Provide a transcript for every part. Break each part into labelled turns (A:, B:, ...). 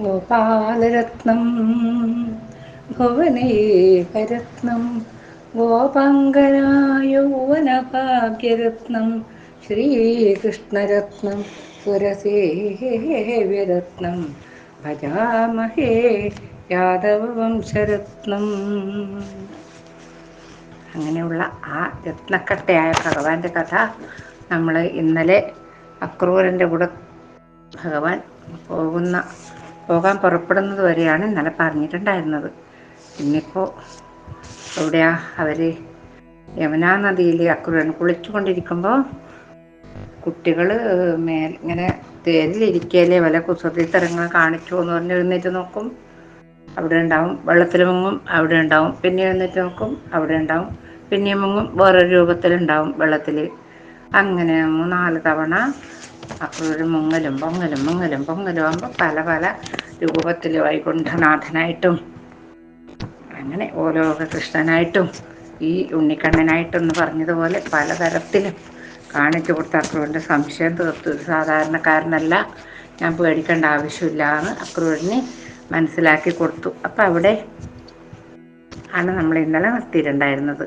A: ഗോപാലരത്നം ഭുവനേകരത്നം ഗോപാങ്കനായൗവനഭാഗ്യരത്നം ശ്രീകൃഷ്ണരത്നം പുരസേവ്യരത്നം ഭജാമഹേ യാദവവംശരത്നം. അങ്ങനെയുള്ള ആ രത്നക്കട്ടയായ ഭഗവാന്റെ കഥ നമ്മൾ ഇന്നലെ അക്രൂരന്റെ കൂടെ ഭഗവാൻ പോകുന്ന പോകാൻ പുറപ്പെടുന്നത് വരെയാണ് ഇന്നലെ പറഞ്ഞിട്ടുണ്ടായിരുന്നത്. ഇന്നിപ്പോൾ എവിടെയാ അവർ യമുനാ നദിയിൽ അക്രൂരൻ കുളിച്ചുകൊണ്ടിരിക്കുമ്പോൾ കുട്ടികൾ മേൽ ഇങ്ങനെ തേരിലിരിക്കലേ വല്ല കുസൃതിത്തരങ്ങൾ കാണിച്ചു എന്ന് പറഞ്ഞ് എഴുന്നേറ്റ് നോക്കും. അവിടെ ഉണ്ടാവും വെള്ളത്തിൽ മുങ്ങും അവിടെ ഉണ്ടാവും പിന്നെ എഴുന്നേറ്റ് നോക്കും അവിടെ ഉണ്ടാവും പിന്നെ മുങ്ങും. വേറൊരു രൂപത്തിലുണ്ടാവും വെള്ളത്തിൽ അങ്ങനെ മൂന്നാൽ തവണ അക്രൂര് മുങ്ങലും പൊങ്ങലും മുങ്ങലും പൊങ്ങലും ആകുമ്പോൾ പല പല രൂപത്തിൽ വൈകുണ്ഠനാഥനായിട്ടും അങ്ങനെ ഓലോക കൃഷ്ണനായിട്ടും ഈ ഉണ്ണിക്കണ്ണനായിട്ടും എന്ന് പറഞ്ഞതുപോലെ പലതരത്തിലും കാണിച്ചു കൊടുത്ത അക്രൂരിന്റെ സംശയം തീർത്തു. സാധാരണക്കാരനല്ല. ഞാൻ പേടിക്കേണ്ട ആവശ്യമില്ല എന്ന് അക്രൂരിന് മനസ്സിലാക്കി കൊടുത്തു. അപ്പം അവിടെ ആണ് നമ്മൾ ഇന്നലെ നിർത്തിയിട്ടുണ്ടായിരുന്നത്.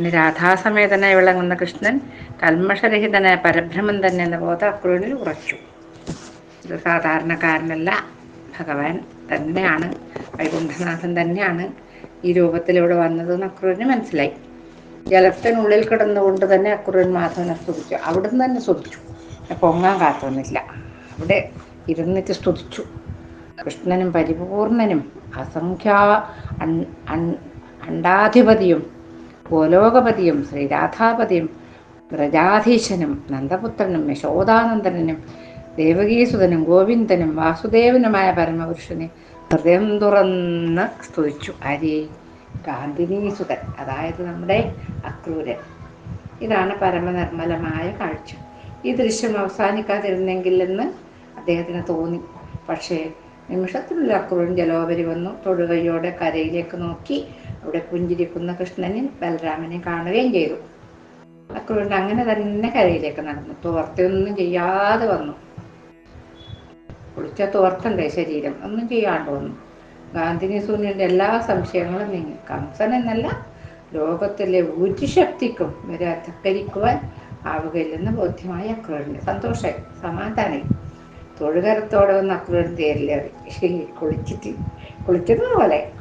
A: പിന്നെ രാധാസമേതനായി വിളങ്ങുന്ന കൃഷ്ണൻ കൽമഷരഹിതനായ പരബ്രഹ്മൻ തന്നെ എന്ന ബോധം അക്രൂരിൽ ഉറച്ചു. ഇത് സാധാരണക്കാരനല്ല ഭഗവാൻ തന്നെയാണ് വൈകുണ്ഠനാഥൻ തന്നെയാണ് ഈ രൂപത്തിൽ ഇവിടെ വന്നത് എന്ന് അക്രൂരിന് മനസ്സിലായി. ജലത്തിനുള്ളിൽ കിടന്നുകൊണ്ട് തന്നെ അക്രൂരൻ മാധവനെ സ്തുതിച്ചു. അവിടുന്ന് തന്നെ സ്തുതിച്ചു. പൊങ്ങാൻ കാത്തൊന്നില്ല അവിടെ ഇരുന്നിട്ട് സ്തുതിച്ചു. കൃഷ്ണനും പരിപൂർണനും അസംഖ്യാ അണ്ടാധിപതിയും ഗോലോകപതിയും ശ്രീരാധാപതിയും വ്രജാധീശനും നന്ദപുത്രനും യശോദാനന്ദനും ദേവകീസുതനും ഗോവിന്ദനും വാസുദേവനുമായ പരമപുരുഷനെ ഹൃദയം തുറന്ന് സ്തുതിച്ചു. ആര്യെ ഗാന്ധിനീസുതൻ അതായത് നമ്മുടെ അക്രൂരൻ. ഇതാണ് പരമനിർമ്മലമായ കാഴ്ച. ഈ ദൃശ്യം അവസാനിക്കാതിരുന്നെങ്കിൽ എന്ന് അദ്ദേഹത്തിന് തോന്നി. പക്ഷേ നിമിഷത്തിലുള്ള അക്രൂരൻ ജലോപരി വന്നു. തൊടുകയോടെ കരയിലേക്ക് നോക്കി. അവിടെ പുഞ്ചിരിക്കുന്ന കൃഷ്ണനെ ബലരാമനെ കാണുകയും ചെയ്തു. അക്രൂരൻ അങ്ങനെ തന്നെ കരയിലേക്ക് നടന്നു. തോർത്തൊന്നും ചെയ്യാതെ വന്നു. കുളിച്ച തോർത്തണ്ടേ ശരീരം? ഒന്നും ചെയ്യാണ്ട് വന്നു. ഗാന്ധിനി സൂര്യന്റെ എല്ലാ സംശയങ്ങളും നീങ്ങി. കംസൻ എന്നല്ല ലോകത്തിലെ ഒരു ശക്തിക്കും ഇവരെ അധക്കരിക്കുവാൻ ആവുകയില്ലെന്ന് ബോധ്യമായ അക്രൂരന്. സന്തോഷമായി സമാധാനായി. തൊഴുകരത്തോടെ വന്ന് അക്രൂരൻ തേരിലേറി. കുളിച്ചിട്ട്. കുളിക്കുന്നത് പോലെ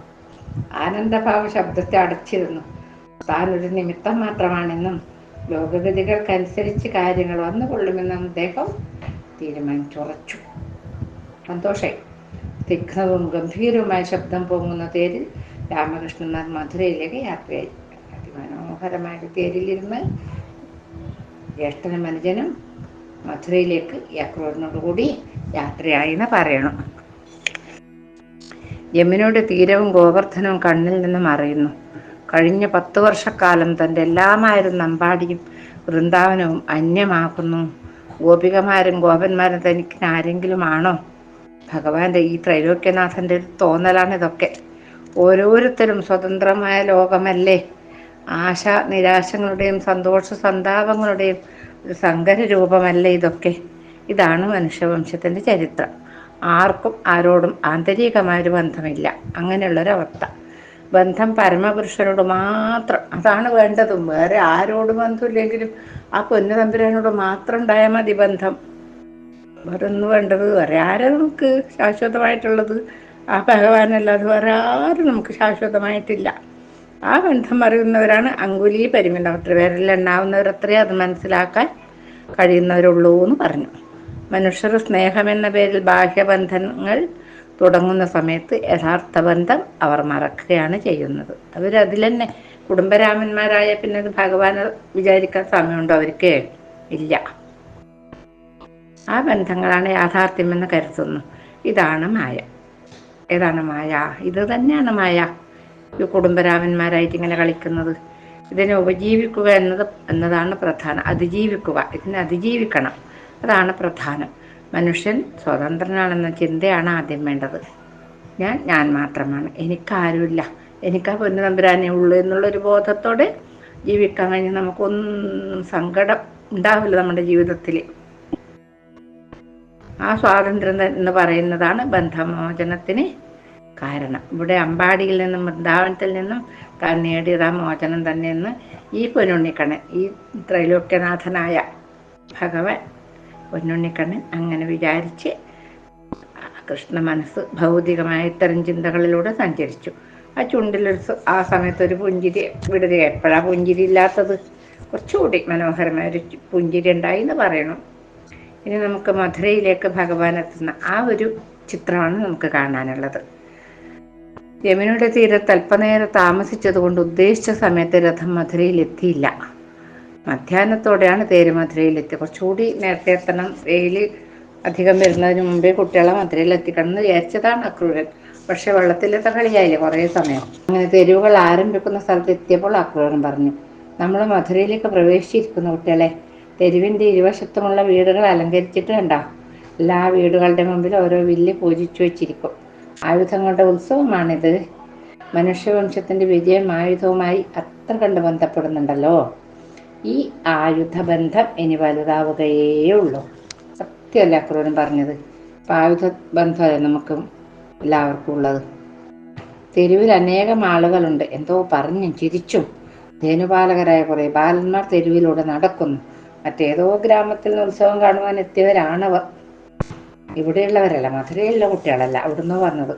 A: ആനന്ദഭാവ ശബ്ദത്തെ അടച്ചിരുന്നു. താൻ ഒരു നിമിത്തം മാത്രമാണെന്നും ലോകഗതികൾക്കനുസരിച്ച് കാര്യങ്ങൾ വന്നുകൊള്ളുമെന്നും അദ്ദേഹം തീരുമാനിച്ചുറച്ചു. സന്തോഷായി. തിഗ്നവും ഗംഭീരവുമായ ശബ്ദം പൊങ്ങുന്ന തേരിൽ രാമകൃഷ്ണനാർ മധുരയിലേക്ക് യാത്രയായി. അതിമനോഹരമായ തേരിലിരുന്ന് ജ്യേഷ്ഠനും അനുജനും മധുരയിലേക്ക് യാത്രയോടുകൂടി യാത്രയായി എന്ന് പറയണം. യമുനയുടെ തീരവും ഗോവർദ്ധനവും കണ്ണിൽ നിന്നും അറിയുന്നു. കഴിഞ്ഞ പത്ത് വർഷക്കാലം തന്റെ എല്ലാമായിരുന്ന അമ്പാടിയും വൃന്ദാവനവും അന്യമാക്കുന്നു ഗോപികമാരും ഗോപന്മാരും തനിക്ക് ആരെങ്കിലും ആണോ ഭഗവാന്റെ ഈ ത്രൈലോക്യനാഥന്റെ തോന്നലാണ് ഇതൊക്കെ ഓരോരുത്തരും സ്വതന്ത്രമായ ലോകമല്ലേ? ആശ നിരാശങ്ങളുടെയും സന്തോഷ സന്താപങ്ങളുടെയും ഒരു സങ്കര രൂപമല്ലേ ഇതൊക്കെ? ഇതാണ് മനുഷ്യവംശത്തിന്റെ ചരിത്രം. ആർക്കും ആരോടും ആന്തരികമായൊരു ബന്ധമില്ല. അങ്ങനെയുള്ളൊരവസ്ഥ. ബന്ധം പരമപുരുഷനോട് മാത്രം. അതാണ് വേണ്ടതും. വേറെ ആരോട് ബന്ധമില്ലെങ്കിലും ആ പൊന്നു തമ്പുരാനോട് മാത്രം ഉണ്ടായാൽ മതി ബന്ധം. വേറെ ഒന്നും വേണ്ടത്. വേറെ ആരാ നമുക്ക് ശാശ്വതമായിട്ടുള്ളത്? ആ ഭഗവാനല്ലാതെ വേറെ ആരും നമുക്ക് ശാശ്വതമായിട്ടില്ല. ആ ബന്ധം അറിയുന്നവരാണ് അങ്കുലി പരിമിതമത്ര ഉണ്ടാവുന്നവരത്രേ അത് മനസ്സിലാക്കാൻ കഴിയുന്നവരുള്ളൂ എന്ന് പറഞ്ഞു. മനുഷ്യർ സ്നേഹമെന്ന പേരിൽ ബാഹ്യബന്ധങ്ങൾ തുടങ്ങുന്ന സമയത്ത് യഥാർത്ഥ ബന്ധം അവർ മറക്കുകയാണ് ചെയ്യുന്നത്. അവരതിൽ തന്നെ കുടുംബരാമന്മാരായ പിന്നെ ഭഗവാൻ വിചാരിക്കാൻ സമയമുണ്ടോ? അവർക്ക് ഇല്ല. ആ ബന്ധങ്ങളാണ് യാഥാർത്ഥ്യമെന്ന് കരുതുന്നു. ഇതാണ് മായ. ഏതാണ് മായ? ഇത് തന്നെയാണ് മായ. ഈ കുടുംബരാമന്മാരായിട്ട് ഇങ്ങനെ കളിക്കുന്നത്. ഇതിനെ ഉപജീവിക്കുക എന്നത് എന്നതാണ് പ്രധാനം. അതിജീവിക്കുക. ഇതിനെ അതിജീവിക്കണം. അതാണ് പ്രധാനം. മനുഷ്യൻ സ്വതന്ത്രനാണെന്ന ചിന്തയാണ് ആദ്യം വേണ്ടത്. ഞാൻ ഞാൻ മാത്രമാണ്. എനിക്കാരുമില്ല. എനിക്ക് ആ പൊന്നു തമ്പുരാനേ ഉള്ളൂ എന്നുള്ളൊരു ബോധത്തോടെ ജീവിക്കാൻ കഴിഞ്ഞാൽ നമുക്കൊന്നും സങ്കടം ഉണ്ടാവില്ല നമ്മുടെ ജീവിതത്തിൽ. ആ സ്വാതന്ത്ര്യം എന്ന് പറയുന്നതാണ് ബന്ധമോചനത്തിന് കാരണം. ഇവിടെ അമ്പാടിയിൽ നിന്നും വൃന്ദാവനത്തിൽ നിന്നും താൻ നേടിയത് ആ മോചനം തന്നെയെന്ന് ഈ പൊന്നുണ്ണിക്കണ്ണൻ ഈ ത്രൈലോക്യനാഥനായ ഭഗവാൻ പൊന്നുണ്ണിക്കണ്ണൻ അങ്ങനെ വിചാരിച്ച് കൃഷ്ണ മനസ്സ് ഭൗതികമായ ഇത്തരം ചിന്തകളിലൂടെ സഞ്ചരിച്ചു. ആ ചുണ്ടിലൊരു ആ സമയത്തൊരു പുഞ്ചിരി വിടുക. എപ്പോഴാ പുഞ്ചിരി ഇല്ലാത്തത്? കുറച്ചുകൂടി മനോഹരമായ ഒരു പുഞ്ചിരി ഉണ്ടായി എന്ന് പറയണം. ഇനി നമുക്ക് മധുരയിലേക്ക് ഭഗവാൻ എത്തുന്ന ആ ഒരു ചിത്രമാണ് നമുക്ക് കാണാനുള്ളത്. യമുനയുടെ തീരത്ത് അല്പനേരം താമസിച്ചതുകൊണ്ട് ഉദ്ദേശിച്ച സമയത്ത് രഥം മധുരയിൽ എത്തിയില്ല. മധ്യാഹ്നത്തോടെയാണ് തേരുമധുരയിലെത്തി കുറച്ചുകൂടി നേരത്തെ എത്തണം. വെയിൽ അധികം വരുന്നതിന് മുമ്പേ കുട്ടികളെ മധുരയിൽ എത്തിക്കണം എന്ന് വിചാരിച്ചതാണ് അക്രൂരൻ. പക്ഷെ വെള്ളത്തിലെ കളിയായില്ലേ കുറേ സമയം. അങ്ങനെ തെരുവുകൾ ആരംഭിക്കുന്ന സ്ഥലത്ത് എത്തിയപ്പോൾ അക്രൂരൻ പറഞ്ഞു നമ്മൾ മധുരയിലേക്ക് പ്രവേശിച്ചിരിക്കുന്നു കുട്ടികളെ. തെരുവിന്റെ ഇരുവശത്തുമുള്ള വീടുകൾ അലങ്കരിച്ചിട്ട് കണ്ട എല്ലാ വീടുകളുടെ മുമ്പിൽ ഓരോ വില്ല് പൂജിച്ചു വെച്ചിരിക്കും. ആയുധങ്ങളുടെ ഉത്സവമാണിത്. മനുഷ്യവംശത്തിന്റെ വിജയം ആയുധവുമായി അത്ര കണ്ട് ബന്ധപ്പെടുന്നുണ്ടല്ലോ? ഈ ആയുധബന്ധം ഇനി വലുതാവുകയേ ഉള്ളൂ സത്യമല്ല അക്രൂരൻ പറഞ്ഞത്? അപ്പം ആയുധ ബന്ധമല്ലേ നമുക്ക് എല്ലാവർക്കും ഉള്ളത്? തെരുവിൽ അനേകം ആളുകളുണ്ട്. എന്തോ പറഞ്ഞും ചിരിച്ചും. ധേനുപാലകരായ കുറേ ബാലന്മാർ തെരുവിലൂടെ നടക്കുന്നു. മറ്റേതോ ഗ്രാമത്തിൽ നിന്ന് ഉത്സവം കാണുവാൻ എത്തിയവരാണവർ. ഇവിടെയുള്ളവരല്ല മധുരയിലുള്ള കുട്ടികളല്ല അവിടുന്ന് വന്നത്.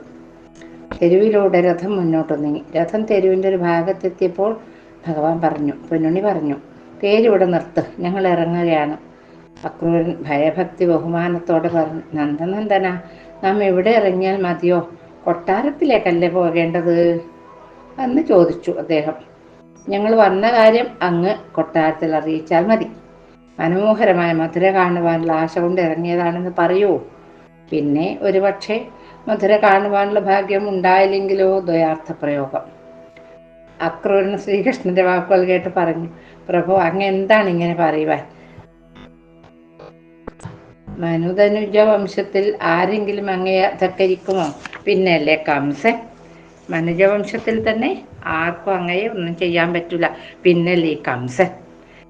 A: തെരുവിലൂടെ രഥം മുന്നോട്ട് നീങ്ങി രഥം തെരുവിന്റെ ഒരു ഭാഗത്തെത്തിയപ്പോൾ ഭഗവാൻ പറഞ്ഞു പൊന്നുണ്ണി പറഞ്ഞു തേരിവിടെ നിർത്ത്. ഞങ്ങൾ ഇറങ്ങുകയാണ് അക്രൂരൻ ഭയഭക്തി ബഹുമാനത്തോടെ പറഞ്ഞു നന്ദനന്ദന നാം എവിടെ ഇറങ്ങിയാൽ മതിയോ? കൊട്ടാരത്തിലേക്കല്ലേ പോകേണ്ടത്? എന്ന് ചോദിച്ചു അദ്ദേഹം. ഞങ്ങൾ വന്ന കാര്യം അങ്ങ് കൊട്ടാരത്തിൽ അറിയിച്ചാൽ മതി. മനോഹരമായ മധുര കാണുവാനുള്ള ആശ കൊണ്ട് ഇറങ്ങിയതാണെന്ന് പറയൂ. പിന്നെ ഒരുപക്ഷെ മധുര കാണുവാനുള്ള ഭാഗ്യം ഉണ്ടായില്ലെങ്കിലോ? ദ്വയാർത്ഥ പ്രയോഗം അക്രൂരൻ ശ്രീകൃഷ്ണന്റെ വാക്കുകൾ കേട്ട് പറഞ്ഞു പ്രഭു അങ്ങ് എന്താണ് ഇങ്ങനെ പറയുവാൻ? മനുതനുജ വംശത്തിൽ ആരെങ്കിലും അങ്ങയെ ധക്കരിക്കുമോ പിന്നല്ലേ കംസൻ? മനുജവംശത്തിൽ തന്നെ ആർക്കും അങ്ങയെ ഒന്നും ചെയ്യാൻ പറ്റില്ല പിന്നല്ലേ കംസൻ?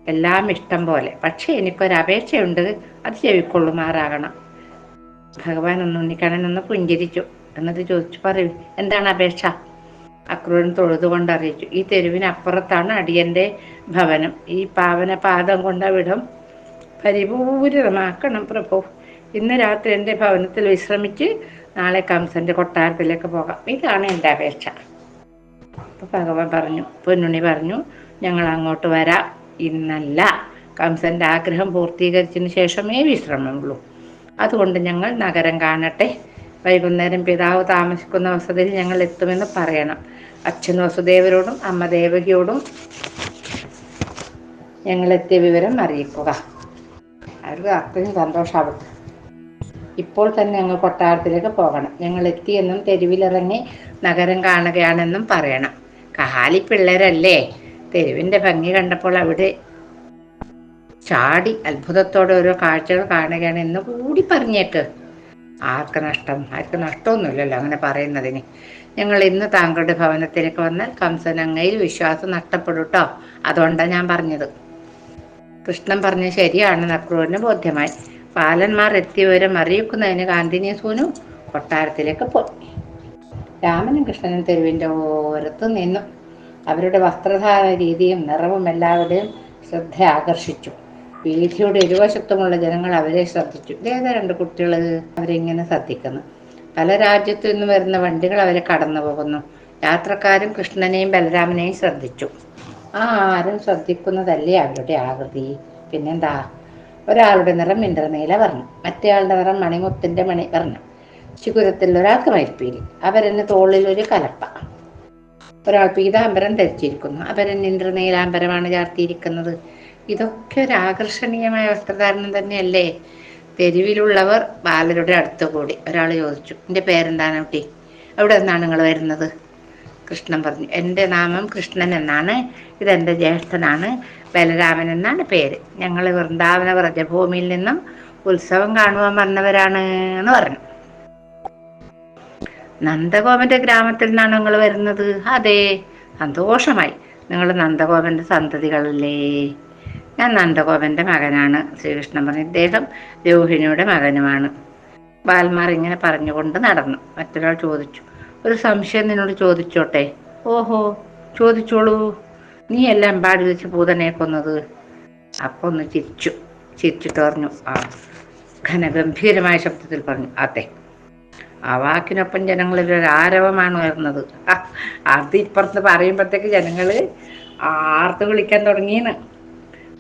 A: എല്ലാം ഇഷ്ടം പോലെ. പക്ഷേ എനിക്കൊരപേക്ഷയുണ്ട് അത് ചെവിക്കൊള്ളുമാറാകണം. ഭഗവാൻ ഒന്ന് ഉണ്ണിക്കണ്ണൻ ഒന്ന് പുഞ്ചിരിച്ചു. എന്നിട്ട് ചോദിച്ചു പറയൂ എന്താണ് അപേക്ഷ? അക്രൂരൻ തൊഴുതുകൊണ്ട് അറിയിച്ചു ഈ തെരുവിനപ്പുറത്താണ് അടിയന്റെ ഭവനം. ഈ പാവന പാദം കൊണ്ട വിടം പരിപൂരിതമാക്കണം പ്രഭു. ഇന്ന് രാത്രി എന്റെ ഭവനത്തിൽ വിശ്രമിച്ച് നാളെ കംസന്റെ കൊട്ടാരത്തിലേക്ക് പോകാം. ഇതാണ് എന്റെ അപേക്ഷ. അപ്പൊ ഭഗവാൻ പറഞ്ഞു പൊന്നുണി പറഞ്ഞു ഞങ്ങൾ അങ്ങോട്ട് വരാം. ഇന്നല്ല. കംസന്റെ ആഗ്രഹം പൂർത്തീകരിച്ചതിന് ശേഷമേ വിശ്രമമുള്ളൂ. അതുകൊണ്ട് ഞങ്ങൾ നഗരം കാണട്ടെ. വൈകുന്നേരം പിതാവ് താമസിക്കുന്ന വസതിയിൽ ഞങ്ങൾ എത്തുമെന്ന് പറയണം. അച്ഛൻ വസുദേവരോടും അമ്മ ദേവകിയോടും ഞങ്ങൾ എത്തിയ വിവരം അറിയിക്കുക. അവർക്ക് അത്രയും സന്തോഷമാവട്ടെ ഇപ്പോൾ തന്നെ ഞങ്ങൾ കൊട്ടാരത്തിലേക്ക് പോകണം. ഞങ്ങൾ എത്തിയെന്നും തെരുവിലിറങ്ങി നഗരം കാണുകയാണെന്നും പറയണം. കഹാലി പിള്ളേരല്ലേ? തെരുവിന്റെ ഭംഗി കണ്ടപ്പോൾ അവിടെ ചാടി അത്ഭുതത്തോടെ ഓരോ കാഴ്ചകൾ കാണുകയാണ് എന്ന് കൂടി പറഞ്ഞേക്ക്. ആർക്ക് നഷ്ടം ആർക്ക് നഷ്ടമൊന്നുമില്ലല്ലോ അങ്ങനെ പറയുന്നതിന്. ഞങ്ങൾ ഇന്ന് താങ്കളുടെ ഭവനത്തിലേക്ക് വന്നാൽ കംസനങ്ങയിൽ വിശ്വാസം നഷ്ടപ്പെടും കേട്ടോ അതുകൊണ്ടാണ് ഞാൻ പറഞ്ഞത്. കൃഷ്ണൻ പറഞ്ഞ ശരിയാണ് നക്രൂരിന് ബോധ്യമായി. ബാലന്മാർ എത്തിയവരും അറിയിക്കുന്നതിന് കാന്തിനിയ സൂനു കൊട്ടാരത്തിലേക്ക് പോയി. രാമനും കൃഷ്ണനും തെരുവിന്റെ ഓരത്ത് നിന്നു. അവരുടെ വസ്ത്രധാരണ രീതിയും നിറവും എല്ലാവരുടെയും ശ്രദ്ധ ആകർഷിച്ചു. വീഥിയുടെ ഇരുവശത്തുമുള്ള ജനങ്ങൾ അവരെ ശ്രദ്ധിച്ചു. ഇതേതാ രണ്ട് കുട്ടികൾ അവരിങ്ങനെ ശ്രദ്ധിക്കുന്നു. പല രാജ്യത്തു നിന്ന് വരുന്ന വണ്ടികൾ അവരെ കടന്നു പോകുന്നു. യാത്രക്കാരും കൃഷ്ണനെയും ബലരാമനെയും ശ്രദ്ധിച്ചു. ആ ആരും ശ്രദ്ധിക്കുന്നതല്ലേ അവരുടെ ആകൃതി? പിന്നെന്താ? ഒരാളുടെ നിറം ഇന്ദ്രനീല പറഞ്ഞു മറ്റേയാളുടെ നിറം മണിമുത്തിന്റെ മണി പറഞ്ഞു ശിഖുരത്തിൽ ഒരാൾക്ക് മരിപ്പീലി അവരെന്നെ തോളിൽ ഒരു കലപ്പ. ഒരാൾ പീതാംബരം ധരിച്ചിരിക്കുന്നു. അവരൻ ഇന്ദ്രനീലാംബരമാണ് ചാർത്തിയിരിക്കുന്നത്. ഇതൊക്കെ ഒരു ആകർഷണീയമായ വസ്ത്രധാരണം തന്നെയല്ലേ? തെരുവിലുള്ളവർ ബാലരുടെ അടുത്ത് കൂടി. ഒരാൾ ചോദിച്ചു എന്റെ പേരെന്താണ് കുട്ടി? എവിടെ നിന്നാണ് നിങ്ങൾ വരുന്നത്? കൃഷ്ണൻ പറഞ്ഞു എന്റെ നാമം കൃഷ്ണൻ എന്നാണ്. ഇതെന്റെ ജ്യേഷ്ഠനാണ്. ബലരാമൻ എന്നാണ് പേര്. ഞങ്ങൾ വൃന്ദാവന വ്രജഭൂമിയിൽ നിന്നും ഉത്സവം കാണുവാൻ വന്നവരാണ് എന്ന് പറഞ്ഞു. നന്ദഗോപന്റെ ഗ്രാമത്തിൽ നിന്നാണ് നിങ്ങൾ വരുന്നത്? അതെ സന്തോഷമായി. നിങ്ങൾ നന്ദഗോപന്റെ സന്തതികളല്ലേ? ഞാൻ നന്ദഗോപന്റെ മകനാണ്. ശ്രീകൃഷ്ണൻ പറഞ്ഞു ഇദ്ദേഹം രോഹിണിയുടെ മകനുമാണ്. ബാൽമാർ ഇങ്ങനെ പറഞ്ഞുകൊണ്ട് നടന്നു. മറ്റൊരാൾ ചോദിച്ചു ഒരു സംശയം നിന്നോട് ചോദിച്ചോട്ടെ? ഓഹോ ചോദിച്ചോളൂ. നീ എല്ലാം പാടി വെച്ച് പൂതനെ കൊന്നത്. അപ്പൊ ഒന്ന് ചിരിച്ചു. ചിരിച്ചിട്ട് പറഞ്ഞു ആ ഘനഗംഭീരമായ ശബ്ദത്തിൽ പറഞ്ഞു അതെ ആ വാക്കിനൊപ്പം ജനങ്ങളിൽ ഒരു ആരവമാണ് ഉയർന്നത്. അത് ഇപ്പുറത്ത് പറയുമ്പോഴത്തേക്ക് ജനങ്ങൾ ആർത്ത് വിളിക്കാൻ തുടങ്ങിയെന്ന്.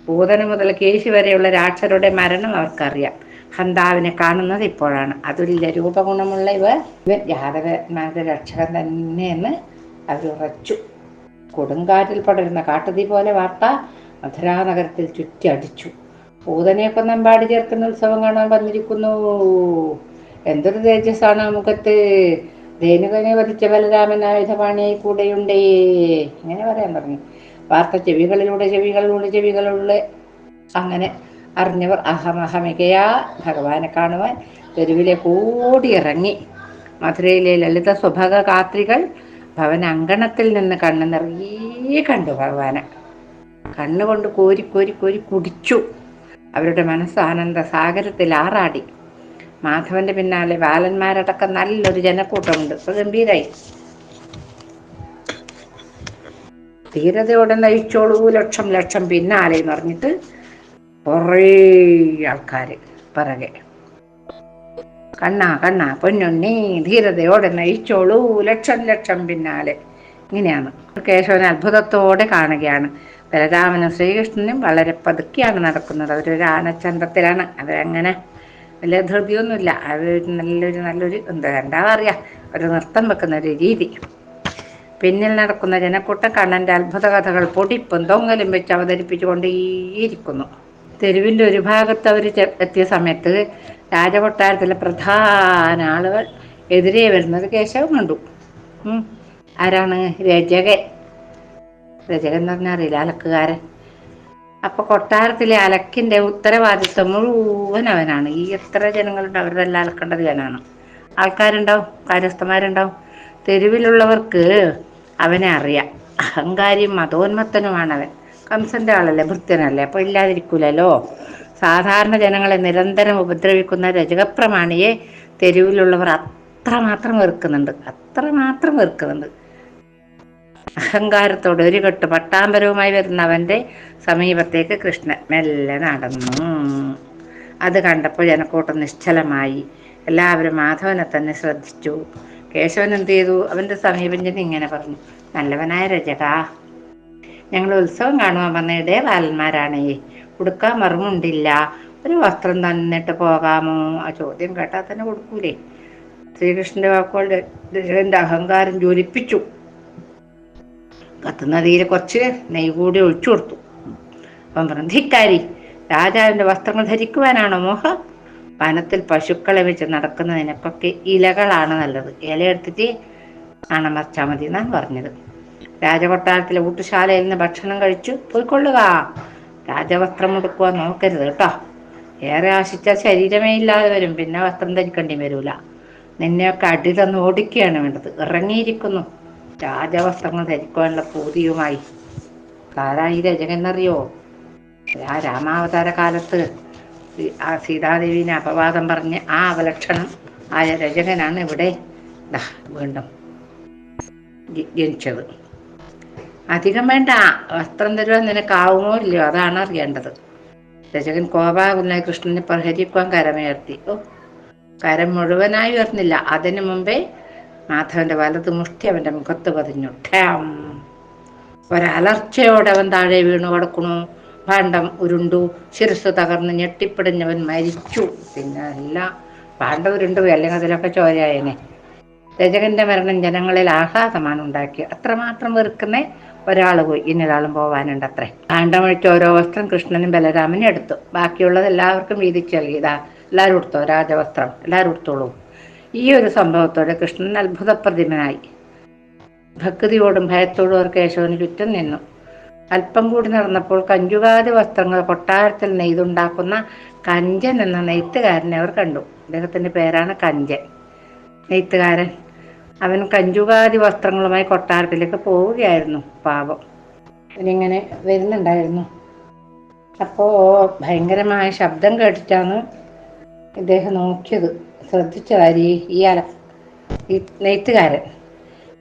A: പൂതന മുതൽ കേശി വരെയുള്ള രാക്ഷരുടെ മരണം അവർക്കറിയാം. ഹന്താവിനെ കാണുന്നത് ഇപ്പോഴാണ്. അതുല്യ രൂപഗുണമുള്ള ഇവ. ഇവൻ യാദവന്മാരുടെ രക്ഷകൻ തന്നെയെന്ന് അവരുറച്ചു കൊടുങ്കാറ്റിൽ പടരുന്ന കാട്ടുതീ പോലെ വാർത്ത മധുരാനഗരത്തിൽ ചുറ്റി അടിച്ചു. പൂതനെ കൊന്നമ്പാടി ചേർക്കുന്ന ഉത്സവം കാണാൻ വന്നിരിക്കുന്നു. എന്തൊരു തേജസ്സാണ് മുഖത്ത്. ധേനുകനെ വധിച്ച ബലരാമൻ ആയുധപാണിയായി കൂടെയുണ്ടേ. ഇങ്ങനെ പറയാൻ തുടങ്ങി. വാർത്ത ചെവികളിലൂടെ ചെവികളിലൂടെ ചെവികളിലൂടെ. അങ്ങനെ അറിഞ്ഞവർ അഹമഹമികയാ. ഭഗവാനെ കാണുവാൻ തെരുവിലെ കൂടിയിറങ്ങി. മധുരയിലെ ലളിത സ്വഭാഗ കാത്രികൾ ഭവന അങ്കണത്തിൽ നിന്ന് കണ്ണു നിറയെ കണ്ടു ഭഗവാനെ. കണ്ണുകൊണ്ട് കോരി കോരി കോരി കുടിച്ചു. അവരുടെ മനസ്സ് ആനന്ദ സാഗരത്തിൽ ആറാടി. മാധവന്റെ പിന്നാലെ ബാലന്മാരടക്കം നല്ലൊരു ജനക്കൂട്ടമുണ്ട്. ഗംഭീരായി. ധീരതയോടെ നയിച്ചോളൂ ലക്ഷം ലക്ഷം പിന്നാലെ എന്ന് പറഞ്ഞിട്ട് കുറേ ആൾക്കാര് പിറകെ. കണ്ണാ കണ്ണാ പൊന്നുണ്ണി ധീരതയോടെ നയിച്ചോളൂ ലക്ഷം ലക്ഷം പിന്നാലെ. ഇങ്ങനെയാണ്. കേശവൻ അത്ഭുതത്തോടെ കാണുകയാണ്. ബലരാമനും ശ്രീകൃഷ്ണനും വളരെ പതുക്കിയാണ് നടക്കുന്നത്. അവരൊരു ആനച്ചന്തത്തിലാണ്. അവരങ്ങനെ വലിയ ധൃതിയൊന്നുമില്ല. അവർ നല്ലൊരു നല്ലൊരു എന്താ എന്താ പറയുക ഒരു നൃത്തം വെക്കുന്ന ഒരു രീതി. പിന്നിൽ നടക്കുന്ന ജനക്കൂട്ടം കണ്ണന്റെ അത്ഭുത കഥകൾ പൊടിപ്പും തൊങ്ങലും വെച്ച് അവതരിപ്പിച്ചുകൊണ്ടേയിരിക്കുന്നു. തെരുവിന്റെ ഒരു ഭാഗത്ത് അവർ എത്തിയ സമയത്ത് രാജകൊട്ടാരത്തിലെ പ്രധാന ആളുകൾ എതിരെ വരുന്നത് കേശവം കണ്ടു. ആരാണ്? രചകൻ രചകൻ എന്ന് പറഞ്ഞാൽ അറിയില്ല അലക്കുകാരൻ. അപ്പൊ കൊട്ടാരത്തിലെ അലക്കിന്റെ ഉത്തരവാദിത്വം മുഴുവൻ അവനാണ്. ഈ എത്ര ജനങ്ങളുണ്ട്? അവരുടെ അലക്കേണ്ടത് ഞാനാണ്. ആൾക്കാരുണ്ടാവും? കാര്യസ്ഥന്മാരുണ്ടാവും? തെരുവിലുള്ളവർക്ക് അവനെ അറിയാം. അഹങ്കാരിയും മതോന്മത്തനുമാണ് അവൻ കംസന്റെ ആളല്ലേ ഭൃത്യനല്ലേ? അപ്പൊ ഇല്ലാതിരിക്കൂലല്ലോ. സാധാരണ ജനങ്ങളെ നിരന്തരം ഉപദ്രവിക്കുന്ന രജകപ്രമാണിയെ തെരുവിലുള്ളവർ അത്രമാത്രം വെറുക്കുന്നുണ്ട്. അത്രമാത്രം വെറുക്കുന്നുണ്ട്. അഹങ്കാരത്തോടെ ഒരു കെട്ട് പട്ടാമ്പരവുമായി വരുന്ന അവന്റെ സമീപത്തേക്ക് കൃഷ്ണൻ മെല്ലെ നടന്നു. അത് കണ്ടപ്പോൾ ജനക്കൂട്ടം നിശ്ചലമായി. എല്ലാവരും മാധവനെ തന്നെ ശ്രദ്ധിച്ചു. കേശവൻ എന്ത് ചെയ്തു? അവന്റെ സമീപം ഇങ്ങനെ പറഞ്ഞു. നല്ലവനായ രജടാ ഞങ്ങൾ ഉത്സവം കാണുവാൻ വന്ന ഇടേ ബാലന്മാരാണേ കൊടുക്കാൻ മറുമുണ്ടില്ല. ഒരു വസ്ത്രം തന്നിട്ട് പോകാമോ? ആ ചോദ്യം കേട്ടാൽ തന്നെ കൊടുക്കൂലേ? ശ്രീകൃഷ്ണന്റെ വാക്കുകൾ ദശകന്റെ അഹങ്കാരം ജ്വലിപ്പിച്ചു. കത്തുന്ന കുറച്ച് നെയ് കൂടി ഒഴിച്ചു കൊടുത്തു. അപ്പം പറഞ്ഞു ധിക്കാരി രാജാവിന്റെ വസ്ത്രങ്ങൾ ധരിക്കുവാനാണോ മോഹം? വനത്തിൽ പശുക്കളെ വെച്ച് നടക്കുന്നതിനൊക്കെ ഇലകളാണ് നല്ലത്. ഇലയെടുത്തിട്ട് അണമർച്ചാൽ മതി എന്നാണ് പറഞ്ഞത്. രാജകൊട്ടാരത്തിലെ ഊട്ടുശാലയിൽ നിന്ന് ഭക്ഷണം കഴിച്ചു പോയിക്കൊള്ളുക. രാജവസ്ത്രം ഉടുക്കുക നോക്കരുത് കേട്ടോ. ഏറെ ആശിച്ചാൽ ശരീരമേ ഇല്ലാതെ വരും. പിന്നെ വസ്ത്രം ധരിക്കേണ്ടി വരൂല. നിന്നെയൊക്കെ അടി തന്ന് ഓടിക്കുകയാണ് വേണ്ടത്. ഇറങ്ങിയിരിക്കുന്നു. രാജവസ്ത്രങ്ങൾ ധരിക്കുവാനുള്ള പൂതിയുമായി. ആരാ ഈ രജകനറിയോ ആ രാമാവതാര കാലത്ത് ആ സീതാദേവിനെ അപവാദം പറഞ്ഞ് ആ അവലക്ഷണം ആയ രചകനാണ് ഇവിടെ വീണ്ടും ജനിച്ചത്. അധികം വേണ്ട വസ്ത്രം തരുവാൻ നിനക്കാവുമോ ഇല്ലയോ? അതാണ് അറിയേണ്ടത്. രചകൻ കോപാകുന്ന കൃഷ്ണനെ പ്രഹരിക്കുവാൻ കരമുയർത്തി. ഓ കരം മുഴുവനായി ഉയർന്നില്ല. അതിനു മുമ്പേ മാധവന്റെ വലത് മുഷ്ടി അവന്റെ മുഖത്ത് പതിഞ്ഞു. ഒരലർച്ചയോടെ അവൻ താഴെ വീണു കിടക്കണു ഭാണ്ഡം ഉരുണ്ടു ശിരസ് തകർന്ന് ഞെട്ടിപ്പിടിഞ്ഞവൻ മരിച്ചു. പിന്നെ അല്ല ഭാണ്ഡം ഉരുണ്ടു അല്ലെങ്കിൽ അതിലൊക്കെ ചോരയായനെ. രചകന്റെ മരണം ജനങ്ങളിൽ ആഹ്ലാദമാണ് ഉണ്ടാക്കിയത് അത്രമാത്രം വെറുക്കുന്ന ഒരാൾ പോയി. ഇന്നൊരാളും പോവാനുണ്ട് അത്രേ കാണ്ടമഴിച്ച് ഓരോ വസ്ത്രം കൃഷ്ണനും ബലരാമനും എടുത്തു. ബാക്കിയുള്ളത് എല്ലാവർക്കും വീതിച്ചു നൽകി ഇതാ എല്ലാവരും എടുത്തോ രാജവസ്ത്രം. എല്ലാവരും എടുത്തോളൂ ഈ ഒരു സംഭവത്തോടെ കൃഷ്ണൻ അത്ഭുതപ്രതിമനായി. ഭക്തിയോടും ഭയത്തോടും അവർ കേശവന് ചുറ്റും നിന്നു. അല്പം കൂടി നടന്നപ്പോൾ കഞ്ചുകാതി വസ്ത്രങ്ങൾ കൊട്ടാരത്തിൽ നെയ്തുണ്ടാക്കുന്ന കഞ്ചൻ എന്ന നെയ്ത്തുകാരനെ അവർ കണ്ടു. അദ്ദേഹത്തിന്റെ പേരാണ് കഞ്ചൻ. നെയ്ത്തുകാരൻ. അവൻ കഞ്ചുകാതി വസ്ത്രങ്ങളുമായി കൊട്ടാരത്തിലേക്ക് പോവുകയായിരുന്നു. പാപം അവനിങ്ങനെ വരുന്നുണ്ടായിരുന്നു. അപ്പോ ഭയങ്കരമായ ശബ്ദം കേട്ടിട്ടാണ് ഇദ്ദേഹം നോക്കിയത്. ശ്രദ്ധിച്ചതായി ഈ അല ഈ നെയ്ത്തുകാരൻ.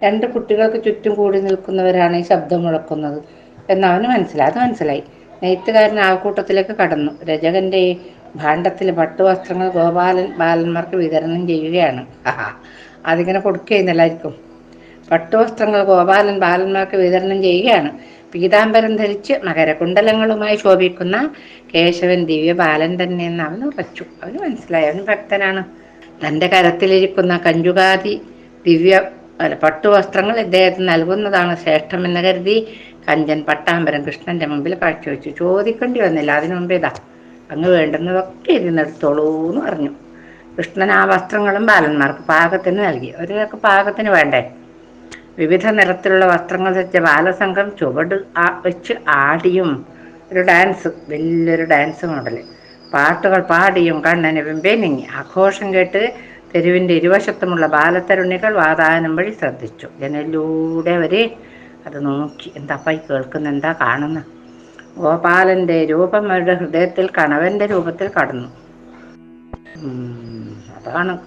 A: രണ്ട് കുട്ടികൾക്ക് ചുറ്റും കൂടി നിൽക്കുന്നവരാണ് ഈ ശബ്ദം മുഴക്കുന്നത്. എന്ന് അവന് മനസ്സിലായി. അത് മനസ്സിലായി. നെയ്ത്തുകാരൻ ആൾക്കൂട്ടത്തിലേക്ക് കടന്നു. രജകന്റെ ഭാണ്ഡത്തിൽ പട്ടുവസ്ത്രങ്ങൾ ഗോപാലൻ ബാലന്മാർക്ക് വിതരണം ചെയ്യുകയാണ്. അതിങ്ങനെ കൊടുക്കുകയെന്നല്ലായിരിക്കും പട്ടുവസ്ത്രങ്ങൾ ഗോപാലൻ ബാലന്മാർക്ക് വിതരണം ചെയ്യുകയാണ്. പീതാംബരം ധരിച്ച് മകരകുണ്ടലങ്ങളുമായി ശോഭിക്കുന്ന കേശവൻ ദിവ്യ ബാലൻ തന്നെ എന്ന് അവന് ഉറച്ചു. അവന് മനസ്സിലായി. അവൻ ഭക്തനാണ്. തന്റെ കരത്തിലിരിക്കുന്ന കഞ്ചുകാതി ദിവ്യ അല്ല പട്ടുവസ്ത്രങ്ങൾ ഇദ്ദേഹത്തിന് നൽകുന്നതാണ് ശ്രേഷ്ഠമെന്ന് കരുതി കഞ്ചൻ പട്ടാമ്പരം കൃഷ്ണന്റെ മുമ്പിൽ കാഴ്ചവെച്ചു ചോദിക്കേണ്ടി വന്നില്ല. അതിനു മുമ്പേ ഇതാ അങ്ങ് വേണ്ടുന്നതൊക്കെ ഇരുന്നെടുത്തോളൂ എന്ന് പറഞ്ഞു. കൃഷ്ണൻ ആ വസ്ത്രങ്ങളും ബാലന്മാർക്ക് പാകത്തിന് നൽകി. ഒരാൾക്ക് പാകത്തിന് വേണ്ടേ? വിവിധ നിറത്തിലുള്ള വസ്ത്രങ്ങൾ വെച്ച ബാലസംഘം ചുവട് വെച്ച് ആടിയും ഒരു ഡാൻസ് വലിയൊരു ഡാൻസ് മോഡൽ. പാട്ടുകൾ പാടിയും കണ്ണന് പിമ്പേ നീങ്ങി. ആഘോഷം കേട്ട് തെരുവിന്റെ ഇരുവശത്തുമുള്ള ബാലത്തരുണികൾ വാതായനം വഴി ശ്രദ്ധിച്ചു. ജനലിലൂടെ വരെ അത് നോക്കി. എന്താപ്പായി കേൾക്കുന്ന? എന്താ കാണുന്ന? ഗോപാലന്റെ രൂപം അവരുടെ ഹൃദയത്തിൽ കണവന്റെ രൂപത്തിൽ കടന്നു. അതാണ്.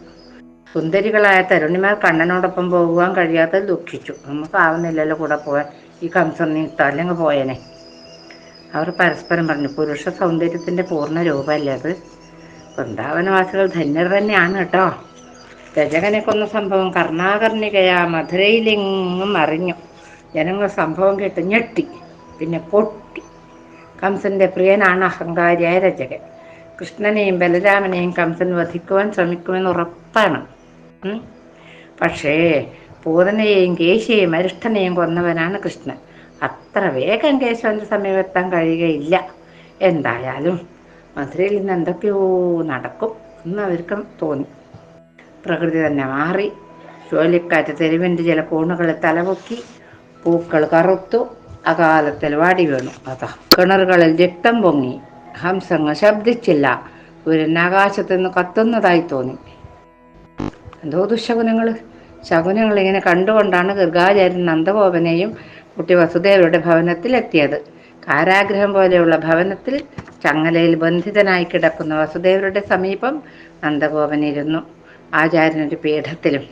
A: സുന്ദരികളായ തരുണിമാർ കണ്ണനോടൊപ്പം പോകുവാൻ കഴിയാത്തത് ദുഃഖിച്ചു. നമുക്ക് ആവുന്നില്ലല്ലോ കൂടെ പോയാൽ ഈ കംസം നീട്ട അല്ലെങ്കിൽ പോയനെ. അവർ പരസ്പരം പറഞ്ഞു പുരുഷ സൗന്ദര്യത്തിന്റെ പൂർണ രൂപമല്ലേ അത്? വൃന്ദാവനവാസികൾ ധന്യർ തന്നെയാണ് കേട്ടോ. രജകനെ കൊന്ന സംഭവം കർണാകർണികയാ മധുരയിലെങ്ങും അറിഞ്ഞു. ജനങ്ങൾ സംഭവം കേട്ട് ഞെട്ടി പിന്നെ പൊട്ടി. കംസന്റെ പ്രിയനാണ് അഹങ്കാരിയായ രചകൻ. കൃഷ്ണനെയും ബലരാമനെയും കംസൻ വധിക്കുവാൻ ശ്രമിക്കുമെന്ന് ഉറപ്പാണ്. പക്ഷേ പൂതനയെയും കേശിയെയും അരിഷ്ടനെയും കൊന്നവനാണ് കൃഷ്ണൻ. അത്ര വേഗം കേശവന്റെ സമീപത്താൻ കഴിയുകയില്ല. എന്തായാലും മധുരയിൽ നിന്ന് എന്തൊക്കെയോ നടക്കും എന്ന് അവർക്ക് തോന്നി. പ്രകൃതി തന്നെ മാറി. ചുഴലിക്കാറ്റ് തെരുവിന്റെ ചില കോണുകൾ തലപൊക്കി പൂക്കൾ കറുത്തു അകാലത്തിൽ വാടി വീണു. അതാ കിണറുകളിൽ രക്തം പൊങ്ങി. ഹംസങ്ങൾ ശബ്ദിച്ചില്ല. സൂര്യൻ ആകാശത്ത് നിന്ന് കത്തുന്നതായി തോന്നി. എന്തോ ദുശകുനങ്ങൾ ശകുനങ്ങൾ ഇങ്ങനെ കണ്ടുകൊണ്ടാണ് ഗർഗാചാര്യൻ നന്ദഗോപനെയും കുട്ടി വസുദേവരുടെ ഭവനത്തിലെത്തിയത്. കാരാഗ്രഹം പോലെയുള്ള ഭവനത്തിൽ ചങ്ങലയിൽ ബന്ധിതനായി കിടക്കുന്ന വസുദേവരുടെ സമീപം നന്ദഗോപൻ ഇരുന്നു. ആചാര്യനൊരു പീഠത്തിലും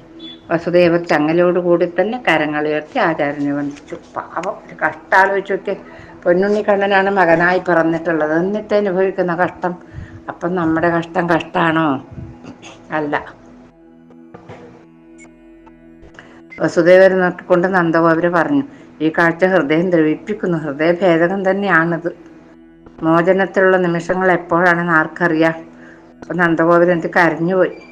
A: വസുദേവർ ചങ്ങലോടുകൂടി തന്നെ കരങ്ങൾ ഉയർത്തി ആചാര്യനെ വന്ദിച്ചു. പാവം ഒരു കഷ്ടാലോചിച്ചൊക്കെ പൊന്നുണ്ണിക്കണ്ണനാണ് പൊന്നുണ്ണി കണ്ണനാണ് മകനായി പിറന്നിട്ടുള്ളത്. എന്നിട്ട് അനുഭവിക്കുന്ന കഷ്ടം? അപ്പം നമ്മുടെ കഷ്ടം കഷ്ടാണോ? അല്ല. വസുദേവരെ നോക്കിക്കൊണ്ട് നന്ദഗോപുര പറഞ്ഞു ഈ കാഴ്ച ഹൃദയം ദ്രവിപ്പിക്കുന്നു. ഹൃദയഭേദകം തന്നെയാണിത്. മോചനത്തിലുള്ള നിമിഷങ്ങൾ എപ്പോഴാണെന്ന് ആർക്കറിയാം? അപ്പം നന്ദഗോപുരം എനിക്ക് കരഞ്ഞുപോയി.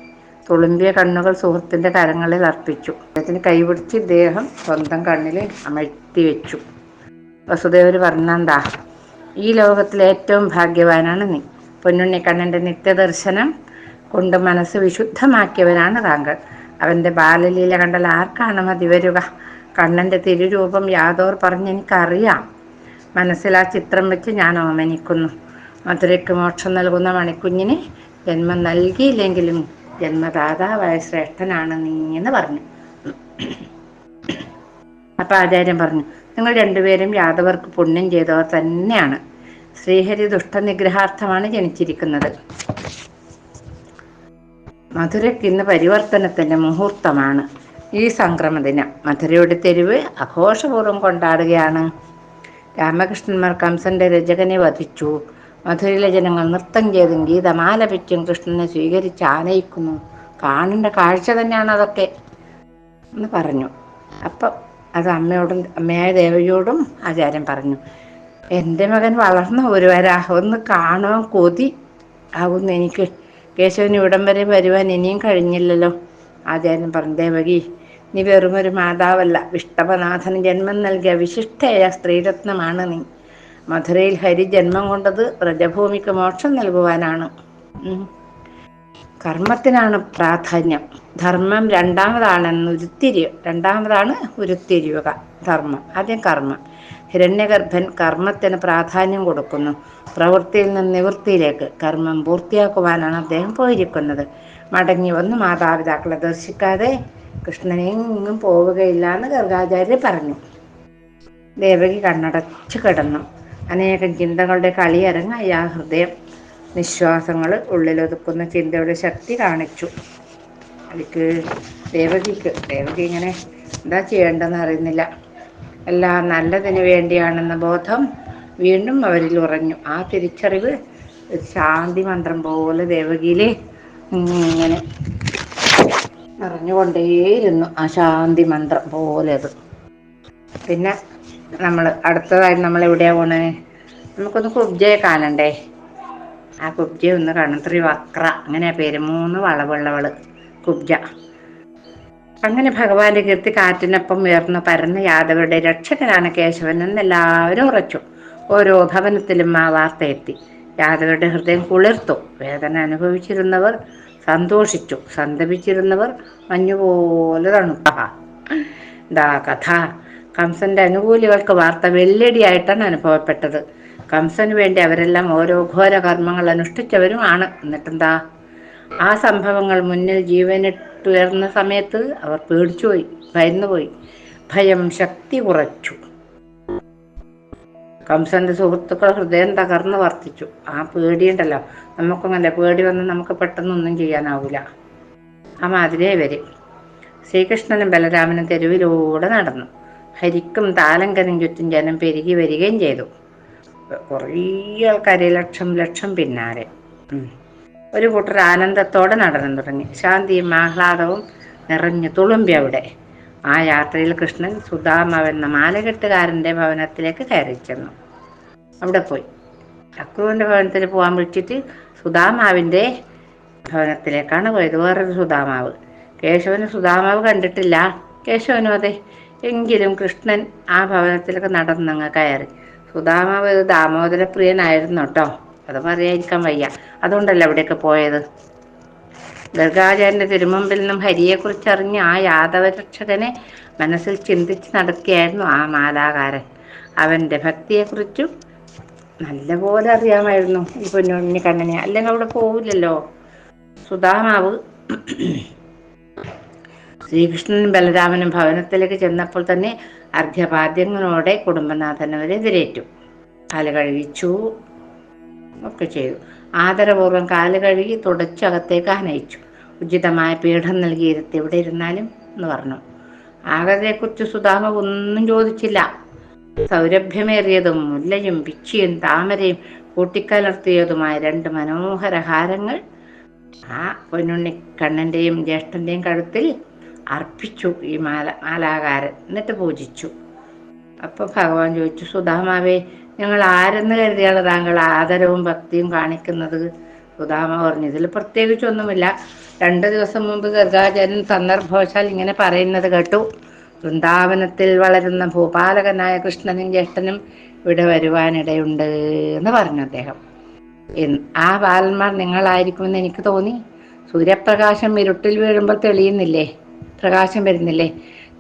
A: തുളുമ്പിയ കണ്ണുകൾ സുഹൃത്തിന്റെ കരങ്ങളിൽ അർപ്പിച്ചു. അദ്ദേഹത്തിന് കൈപിടിച്ച് ഇദ്ദേഹം സ്വന്തം കണ്ണിൽ അമഴ്ത്തി വെച്ചു. വസുദേവർ പറഞ്ഞാണ്ടാ ഈ ലോകത്തിലെ ഏറ്റവും ഭാഗ്യവാനാണ് നീ. പൊന്നുണ്ണിക്കണ്ണന്റെ നിത്യദർശനം കൊണ്ട് മനസ്സ് വിശുദ്ധമാക്കിയവനാണ് താങ്കൾ. അവന്റെ ബാലലീല കണ്ടാൽ ആർക്കാണ് മതി വരിക? കണ്ണന്റെ തിരുരൂപം യാതോർ പറഞ്ഞെനിക്കറിയാം മനസ്സിൽ ആ ചിത്രം വെച്ച് ഞാൻ ഓമനിക്കുന്നു. മധുരയ്ക്ക് മോക്ഷം നൽകുന്ന മണിക്കുഞ്ഞിന് ജന്മം നൽകിയില്ലെങ്കിലും ജന്മദാതാവായ ശ്രേഷ്ഠനാണ് നീ എന്ന് പറഞ്ഞു. അപ്പൊ ആചാര്യൻ പറഞ്ഞു നിങ്ങൾ രണ്ടുപേരും യാദവർക്ക് പുണ്യം ചെയ്തവർ തന്നെയാണ്. ശ്രീഹരി ദുഷ്ടനിഗ്രഹാർത്ഥമാണ് ജനിച്ചിരിക്കുന്നത്. മധുരയ്ക്ക് ഇന്ന് പരിവർത്തനത്തിന്റെ മുഹൂർത്തമാണ്. ഈ സംക്രമദിനം മധുരയുടെ തെരുവ് ആഘോഷപൂർവം കൊണ്ടാടുകയാണ്. രാമകൃഷ്ണന്മാർ കംസന്റെ രചകനെ വധിച്ചു. മധുരയിലെ ജനങ്ങൾ നൃത്തം ചെയ്തും ഗീതമാലപിച്ചും കൃഷ്ണനെ സ്വീകരിച്ച് ആനയിക്കുന്നു. കാണേണ്ട കാഴ്ച തന്നെയാണ് അതൊക്കെ എന്ന് പറഞ്ഞു. അപ്പം അത് അമ്മയോടും അമ്മയായ ദേവിയോടും ആചാര്യൻ പറഞ്ഞു. എന്റെ മകൻ വളർന്ന ഒരുവരാ ഒന്ന് കാണുവാൻ കൊതി ആകുന്നു എനിക്ക്. കേശവന് ഇവിടം വരെ വരുവാൻ ഇനിയും കഴിഞ്ഞില്ലല്ലോ ആചാര്യൻ പറഞ്ഞു ദേവകി. നീ വെറുമൊരു മാതാവല്ല വിഷ്ടപനാഥന് ജന്മം നൽകിയ വിശിഷ്ടയായ സ്ത്രീരത്നമാണ് നീ. മധുരയിൽ ഹരി ജന്മം കൊണ്ടത് വ്രജഭൂമിക്ക് മോക്ഷം നൽകുവാനാണ്. കർമ്മത്തിനാണ് പ്രാധാന്യം. ധർമ്മം രണ്ടാമതാണെന്ന് ഉരുത്തിരി രണ്ടാമതാണ് ഉരുത്തിരിയുക ധർമ്മം ആദ്യം കർമ്മം. ഹിരണ്യഗർഭൻ കർമ്മത്തിന് പ്രാധാന്യം കൊടുക്കുന്നു. പ്രവൃത്തിയിൽ നിന്ന് നിവൃത്തിയിലേക്ക് കർമ്മം പൂർത്തിയാക്കുവാനാണ് അദ്ദേഹം പോയിരിക്കുന്നത്. മടങ്ങി വന്ന് മാതാപിതാക്കളെ ദർശിക്കാതെ കൃഷ്ണനെങ്ങും പോവുകയില്ല എന്ന് ഗർഗാചാര്യ പറഞ്ഞു. ദേവകി കണ്ണടച്ചു കിടന്നു. അനേകം ചിന്തകളുടെ കളിയരങ്ങ് ആ ഹൃദയം നിശ്വാസങ്ങൾ ഉള്ളിലൊതുക്കുന്ന ചിന്തയുടെ ശക്തി കാണിച്ചു. അതിക്ക് ദേവകിക്ക് ദേവകി ഇങ്ങനെ എന്താ ചെയ്യേണ്ടതെന്ന് അറിയുന്നില്ല. എല്ലാം നല്ലതിന് വേണ്ടിയാണെന്ന ബോധം വീണ്ടും അവരിൽ ഉറഞ്ഞു. ആ തിരിച്ചറിവ് ശാന്തി മന്ത്രം പോലെ ദേവകിയിലെ ഇങ്ങനെ നിറഞ്ഞുകൊണ്ടേയിരുന്നു ആ ശാന്തി മന്ത്രം പോലെ അത്. പിന്നെ നമ്മൾ അടുത്തതായി നമ്മൾ എവിടെയാ പോണേ? നമുക്കൊന്ന് കുബ്ജയെ കാണണ്ടേ? ആ കുബ്ജയെ ഒന്ന് കാണണം. ത്രിവക്ര അങ്ങനെയാ പേര്. മൂന്ന് വളവുള്ളവൾ കുബ്ജ. അങ്ങനെ ഭഗവാന്റെ കീർത്തി കാറ്റിനൊപ്പം ഉയർന്നു പരന്ന യാദവരുടെ രക്ഷകനാണ് കേശവൻ എന്ന് എല്ലാവരും ഉറച്ചു. ഓരോ ഭവനത്തിലും ആ വാർത്ത എത്തി. യാദവരുടെ ഹൃദയം കുളിർത്തു. വേദന അനുഭവിച്ചിരുന്നവർ സന്തോഷിച്ചു. സന്തപിച്ചിരുന്നവർ മഞ്ഞുപോലെ തണുപ്പ എന്താ കഥ. കംസന്റെ അനുകൂലികൾക്ക് വാർത്ത വെല്ലടിയായിട്ടാണ് അനുഭവപ്പെട്ടത്. കംസന് വേണ്ടി അവരെല്ലാം ഓരോ ഘോര കർമ്മങ്ങൾ അനുഷ്ഠിച്ചവരുമാണ് എന്നിട്ടെന്താ? ആ സംഭവങ്ങൾ മുന്നിൽ ജീവനിട്ടുയർന്ന സമയത്ത് അവർ പേടിച്ചുപോയി ഭയന്നുപോയി. ഭയം ശക്തി കുറച്ചു. കംസന്റെ സുഹൃത്തുക്കൾ ഹൃദയം തകർന്ന് വർത്തിച്ചു. ആ പേടിയുണ്ടല്ലോ നമുക്കങ്ങനെ പേടി വന്ന് നമുക്ക് പെട്ടെന്നൊന്നും ചെയ്യാനാവില്ല ആ മാതിരിയെ വരും. ശ്രീകൃഷ്ണനും ബലരാമനും തെരുവിലൂടെ നടന്നു. ഹരിക്കും താലങ്കനും ചുറ്റും ജനം പെരുകി വരികയും ചെയ്തു. കുറേ ആൾക്കാരെ ലക്ഷം ലക്ഷം പിന്നാലെ. ഒരു കൂട്ടർ ആനന്ദത്തോടെ നടന്നു തുടങ്ങി. ശാന്തിയും ആഹ്ലാദവും നിറഞ്ഞു തുളുമ്പി അവിടെ. ആ യാത്രയിൽ കൃഷ്ണൻ സുധാമവെന്ന മാലകെട്ടുകാരന്റെ ഭവനത്തിലേക്ക് കയറി ചെന്നു. അവിടെ പോയി. ചക്രുവിന്റെ ഭവനത്തിൽ പോകാൻ വിളിച്ചിട്ട് സുധാമാവിന്റെ ഭവനത്തിലേക്കാണ് പോയത്. വേറൊരു സുധാമാവ്. കേശവന് സുധാമാവ് കണ്ടിട്ടില്ല. കേശവനും അതെ. എങ്കിലും കൃഷ്ണൻ ആ ഭവനത്തിലൊക്കെ നടന്നങ്ങ് കയറി. സുധാമാവ് ദാമോദരപ്രിയനായിരുന്നു കേട്ടോ അത് പറയാതിരിക്കാൻ വയ്യ. അതുകൊണ്ടല്ല അവിടെയൊക്കെ പോയത്? ഗർഗാചാര്യന്റെ തിരുമുമ്പിൽ നിന്നും ഹരിയെക്കുറിച്ച് അറിഞ്ഞ് ആ യാദവരക്ഷകനെ മനസ്സിൽ ചിന്തിച്ച് നടക്കുകയായിരുന്നു ആ മാലാകാരൻ. അവന്റെ ഭക്തിയെക്കുറിച്ചും നല്ലപോലെ അറിയാമായിരുന്നു ഈ പൊന്നുണ്ണി കണ്ണനെ. അല്ലെങ്കിൽ അവിടെ പോവില്ലല്ലോ? സുധാമാവ് ശ്രീകൃഷ്ണനും ബലരാമനും ഭവനത്തിലേക്ക് ചെന്നപ്പോൾ തന്നെ അർഘ്യപാദ്യങ്ങളോടെ കുടുംബനാഥൻ അവരെതിരേറ്റു കാൽ കഴിച്ചു ഒക്കെ ചെയ്തു. ആദരപൂർവം കാൽ കഴുകി തുടച്ചകത്തേക്ക് ആനയിച്ചു ഉചിതമായ പീഠം നൽകിയിരുത്തി എവിടെ ഇരുന്നാലും എന്ന് പറഞ്ഞു. ആകതയെക്കുറിച്ച് സുധാമ ഒന്നും ചോദിച്ചില്ല. സൗരഭ്യമേറിയതും മുല്ലയും പിച്ചിയും താമരയും കൂട്ടിക്കലർത്തിയതുമായ രണ്ട് മനോഹര ഹാരങ്ങൾ ആ പൊന്നുണ്ണി കണ്ണന്റെയും ജ്യേഷ്ഠന്റെയും കഴുത്തിൽ അർപ്പിച്ചു ഈ മാല മാലാകാരൻ. എന്നിട്ട് പൂജിച്ചു. അപ്പോൾ ഭഗവാൻ ചോദിച്ചു സുധാമാവേ ഞങ്ങൾ ആരെന്ന് കരുതിയാണ് താങ്കൾ ആദരവും ഭക്തിയും കാണിക്കുന്നത്? സുധാമ പറഞ്ഞു ഇതിൽ പ്രത്യേകിച്ചൊന്നുമില്ല രണ്ട് ദിവസം മുമ്പ് ഗർഗാചാര്യൻ സന്ദർഭവശാൽ ഇങ്ങനെ പറയുന്നത് കേട്ടു. വൃന്ദാവനത്തിൽ വളരുന്ന ഭൂപാലകനായ കൃഷ്ണനും ജ്യേഷ്ഠനും ഇവിടെ വരുവാനിടയുണ്ട് എന്ന് പറഞ്ഞു അദ്ദേഹം. ആ ബാലന്മാർ നിങ്ങളായിരിക്കുമെന്ന് എനിക്ക് തോന്നി. സൂര്യപ്രകാശം ഇരുട്ടിൽ വീഴുമ്പോൾ തെളിയുന്നില്ലേ? പ്രകാശം വരുന്നില്ലേ?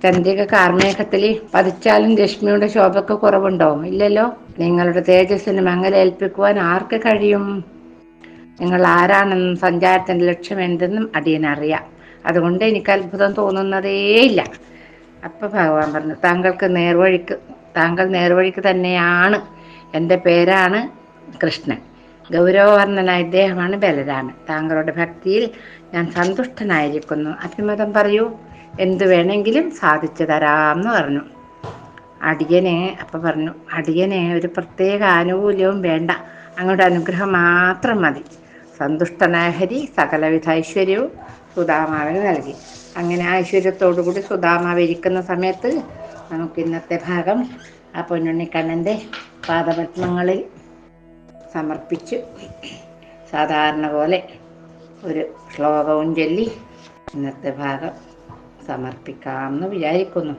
A: ചന്ദ്രിക കാർമേഘത്തിൽ പതിച്ചാലും രശ്മിയുടെ ശോഭക്ക് കുറവുണ്ടോ? ഇല്ലല്ലോ. നിങ്ങളുടെ തേജസ്സിന് മങ്ങലേൽപ്പിക്കുവാൻ ആർക്ക് കഴിയും? നിങ്ങൾ ആരാണെന്നും സഞ്ചാരത്തിന്റെ ലക്ഷ്യം എന്തെന്നും അടിയനറിയാം അതുകൊണ്ട് എനിക്ക് അത്ഭുതം തോന്നുന്നതേയില്ല അപ്പൊ ഭഗവാൻ പറഞ്ഞു താങ്കൾക്ക് നേർവഴിക്ക് താങ്കൾ നേർവഴിക്ക് തന്നെയാണ്. എന്റെ പേരാണ് കൃഷ്ണൻ. ഗൗരവവർണനായ ഇദ്ദേഹമാണ് ബലരാമൻ. താങ്കളുടെ ഭക്തിയിൽ ഞാൻ സന്തുഷ്ടനായിരിക്കുന്നു. അഭിമതം പറയൂ. എന്തു വേണമെങ്കിലും സാധിച്ചു തരാം എന്ന് പറഞ്ഞു. അടിയനെ അപ്പൊ പറഞ്ഞു അടിയനെ ഒരു പ്രത്യേക ആനുകൂല്യവും വേണ്ട. അങ്ങോട്ട് അനുഗ്രഹം മാത്രം മതി. സന്തുഷ്ടനായ ഹരി സകലവിധ ഐശ്വര്യവും സുധാമാവിന് നൽകി. അങ്ങനെ ഐശ്വര്യത്തോടുകൂടി സുധാമാവ് ഇരിക്കുന്ന സമയത്ത് നമുക്ക് ഇന്നത്തെ ഭാഗം ആ പൊന്നുണ്ണിക്കണ്ണന്റെ പാദപത്മങ്ങളിൽ സമർപ്പിച്ചു. സാധാരണ പോലെ ഒരു ശ്ലോകവും ചൊല്ലി ഇന്നത്തെ ഭാഗം സമർപ്പിക്കാമെന്ന് വിചാരിക്കുന്നു.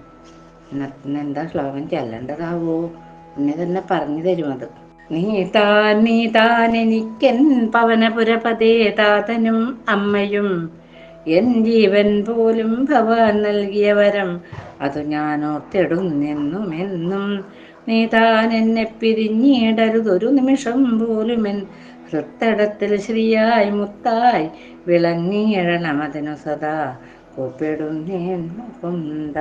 A: ഇന്നത്തെ എന്താ ശ്ലോകം ചെല്ലേണ്ടതാവോ? എന്നെ തന്നെ പറഞ്ഞു തരും അത്. നീ താൻ നീ താൻ എനിക്കൻ പവനപുരപതേ താതനും അമ്മയും. എൻ ജീവൻ പോലും ഭവാൻ നൽകിയ വരം അതു ഞാൻ ഓർത്തിടുന്നെന്നും എന്നും നീ താൻ എന്നെ പിരിഞ്ഞിടരുതൊരു നിമിഷം പോലും എൻ ഹൃത്തടത്തിൽ ശ്രീയായി മുത്തായി വിളങ്ങിയിഴണം അതിനു സദാ. കൂപ്പിടുന്നേൻ മുകുന്ദ